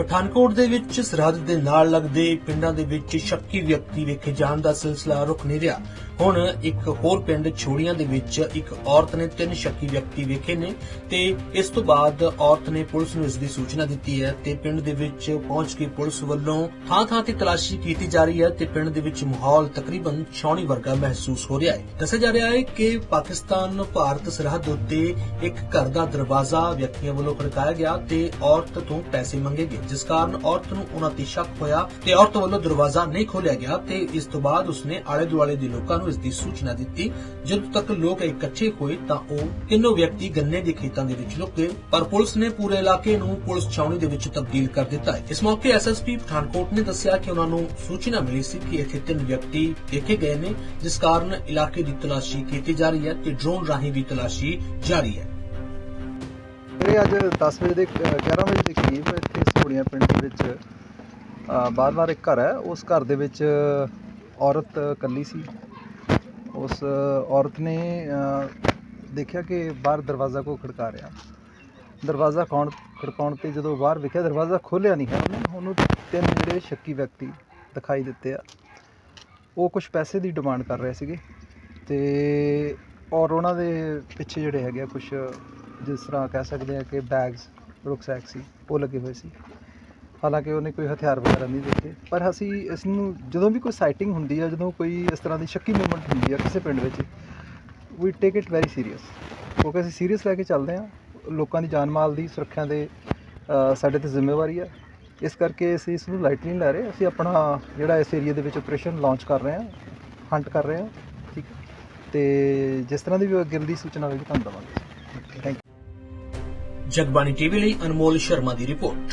ਪਠਾਨਕੋਟ ਦੇ ਵਿੱਚ ਸਰਹੱਦ ਦੇ ਨਾਲ ਲੱਗਦੇ ਪਿੰਡਾਂ ਦੇ ਵਿੱਚ ਸ਼ੱਕੀ ਵਿਅਕਤੀ ਵੇਖੇ ਜਾਣ ਦਾ ਸਿਲਸਿਲਾ ਰੁਕ ਨਹੀਂ ਰਿਹਾ। ਹੁਣ ਇੱਕ ਹੋਰ ਪਿੰਡ ਛੋੜੀਆਂ ਦੇ ਵਿੱਚ ਇੱਕ ਔਰਤ ਨੇ ਤਿੰਨ ਸ਼ੱਕੀ ਵਿਅਕਤੀ ਵੇਖੇ ਨੇ ਤੇ ਇਸ ਤੋਂ ਬਾਅਦ ਔਰਤ ਨੇ ਪੁਲਿਸ ਨੂੰ ਇਸ ਦੀ ਸੂਚਨਾ ਦਿੱਤੀ ਹੈ ਤੇ ਪਿੰਡ ਦੇ ਵਿੱਚ ਪਹੁੰਚ ਕੇ ਪੁਲਿਸ ਵੱਲੋਂ ਥਾਂ-ਥਾਂ ਤੇ ਤਲਾਸ਼ੀ ਕੀਤੀ ਜਾ ਰਹੀ ਹੈ ਤੇ ਪਿੰਡ ਦੇ ਵਿੱਚ ਮਾਹੌਲ ਤਕਰੀਬਨ ਛਾਉਣੀ ਵਰਗਾ ਮਹਿਸੂਸ ਹੋ ਰਿਹਾ ਹੈ। ਦੱਸਿਆ ਜਾ ਰਿਹਾ ਹੈ ਕਿ ਪਾਕਿਸਤਾਨ, ਭਾਰਤ ਸਰਹੱਦ ਉੱਤੇ ਇੱਕ ਘਰ ਦਾ ਦਰਵਾਜ਼ਾ ਵਿਅਕਤੀਆਂ ਵੱਲੋਂ ਖੜਕਾਇਆ ਗਿਆ ਤੇ ਔਰਤ ਤੋਂ ਪੈਸੇ ਮੰਗੇ ਗਏ। ਜਿਸ ਕਾਰਨ ਔਰਤ ਨੂੰ ਉਹਨਾਂ ਤੇ ਸ਼ੱਕ ਹੋਇਆ ਤੇ ਔਰਤ ਵੱਲੋਂ ਦਰਵਾਜ਼ਾ ਨਹੀਂ ਖੋਲਿਆ ਗਿਆ ਤੇ ਇਸ ਤੋਂ ਬਾਅਦ ਉਸਨੇ ਆਲੇ ਦੁਆਲੇ ਦੇ ਲੋਕਾਂ ਨੂੰ ਇਸ ਦੀ ਸੂਚਨਾ ਦਿੱਤੀ। ਜਦੋਂ ਤੱਕ ਲੋਕ ਇਕੱਠੇ ਹੋਏ ਤਾਂ ਉਹ ਤਿੰਨੋਂ ਵਿਅਕਤੀ ਗੰਨੇ ਦੇ ਖੇਤਾਂ ਦੇ ਵਿੱਚ ਲੁਕ ਗਏ, ਪਰ ਪੁਲਿਸ ਨੇ ਪੂਰੇ ਇਲਾਕੇ ਨੂੰ ਪੁਲਿਸ ਛਾਉਣੀ ਦੇ ਵਿੱਚ ਤਬਦੀਲ ਕਰ ਦਿੱਤਾ ਹੈ। ਇਸ ਮੌਕੇ ਐਸਐਸਪੀ ਪਠਾਨਕੋਟ ਨੇ ਦੱਸਿਆ ਕਿ ਉਹਨਾਂ ਨੂੰ ਸੂਚਨਾ ਮਿਲੀ ਸੀ ਕਿ ਇੱਥੇ ਤਿੰਨ ਵਿਅਕਤੀ ਦੇਖੇ ਗਏ ਨੇ, ਜਿਸ ਕਾਰਨ ਇਲਾਕੇ ਦੀ ਤਲਾਸ਼ੀ ਕੀਤੀ ਜਾ ਰਹੀ ਹੈ ਤੇ ਡਰੋਨ ਰਾਹੀਂ ਵੀ ਤਲਾਸ਼ੀ ਜਾਰੀ ਹੈ। ਇਹ ਅੱਜ 10 ਵਜੇ ਦੇ ਅ, 11 ਵਜੇ ਦੇ ਕਰੀਬ ਇੱਥੇ ਸੋੜੀਆਂ ਪਿੰਡ ਦੇ ਵਿੱਚ ਅ, ਬਾਰ-ਬਾਰ ਇੱਕ ਘਰ ਹੈ। ਉਸ ਘਰ ਦੇ ਵਿੱਚ ਔਰਤ ਇਕੱਲੀ ਸੀ। ਉਸ ਔਰਤ ਨੇ ਦੇਖਿਆ ਕਿ ਬਾਹਰ ਦਰਵਾਜ਼ਾ ਕੋ ਖੜਕਾ ਰਿਹਾ। ਦਰਵਾਜ਼ਾ ਖੌਣ ਖੜਕਾਉਣ ਤੇ ਜਦੋਂ ਬਾਹਰ ਵਿਖਿਆ ਦਰਵਾਜ਼ਾ ਖੋਲ੍ਹਿਆ ਨਹੀਂ ਹੈ। ਉਹਨੇ ਉਹਨੂੰ ਤਿੰਨ ਜਿਹੜੇ ਸ਼ੱਕੀ ਵਿਅਕਤੀ ਦਿਖਾਈ ਦਿੱਤੇ ਆ। ਉਹ ਕੁਝ ਪੈਸੇ ਦੀ ਡਿਮਾਂਡ ਕਰ ਰਹੇ ਸੀਗੇ ਤੇ ਔਰ ਉਹਨਾਂ ਦੇ ਪਿੱਛੇ ਜਿਹੜੇ ਹੈਗੇ ਆ ਕੁਝ ਜਿਸ ਤਰ੍ਹਾਂ ਕਹਿ ਸਕਦੇ ਆ ਕਿ ਬੈਗਸ ਰੁਕਸੈਕ ਸੀ, ਉਹ ਲੱਗੇ ਹੋਏ ਸੀ। ਹਾਲਾਂਕਿ ਉਹਨੇ ਕੋਈ ਹਥਿਆਰ ਵਗੈਰਾ ਨਹੀਂ ਦੇਖੇ ਪਰ ਅਸੀਂ ਇਸ ਨੂੰ ਜਦੋਂ ਵੀ ਕੋਈ ਸਾਈਟਿੰਗ ਹੁੰਦੀ ਹੈ ਜਦੋਂ ਕੋਈ ਇਸ ਤਰ੍ਹਾਂ ਦੀ ਸ਼ੱਕੀ ਮੂਵਮੈਂਟ ਹੁੰਦੀ ਹੈ ਕਿਸੇ ਪਿੰਡ ਵਿੱਚ we take it very serious ਕਿਉਂਕਿ ਅਸੀਂ ਸੀਰੀਅਸ ਲੈ ਕੇ ਚੱਲਦੇ ਹਾਂ, ਲੋਕਾਂ ਦੀ ਜਾਨ ਮਾਲ ਦੀ, ਸੁਰੱਖਿਆ ਦੇ ਸਾਡੇ ਤੇ ਜ਼ਿੰਮੇਵਾਰੀ ਹੈ ਇਸ ਕਰਕੇ ਅਸੀਂ ਇਸ ਨੂੰ ਲਾਈਟਲੀ ਨਹੀਂ ਲੈ ਰਹੇ, ਅਸੀਂ ਆਪਣਾ ਜਿਹੜਾ ਇਸ ਏਰੀਆ ਦੇ ਵਿੱਚ ਆਪਰੇਸ਼ਨ ਲਾਂਚ ਕਰ ਰਹੇ ਹਾਂ ਹੰਟ ਕਰ ਰਹੇ ਹਾਂ, ਠੀਕ ਹੈ। ਤੇ ਜਿਸ ਤਰ੍ਹਾਂ ਦੀ ਵੀ ਅੱਗੇ ਦੀ ਸੂਚਨਾ ਹੋਵੇਗੀ ਤੁਹਾਨੂੰ ਦਵਾਂਗੇ। ਥੈਂਕ ਯੂ ਜਗਬਾਣੀ ਟੀਵੀ ਲਈ ਅਨਮੋਲ ਸ਼ਰਮਾ ਦੀ ਰਿਪੋਰਟ।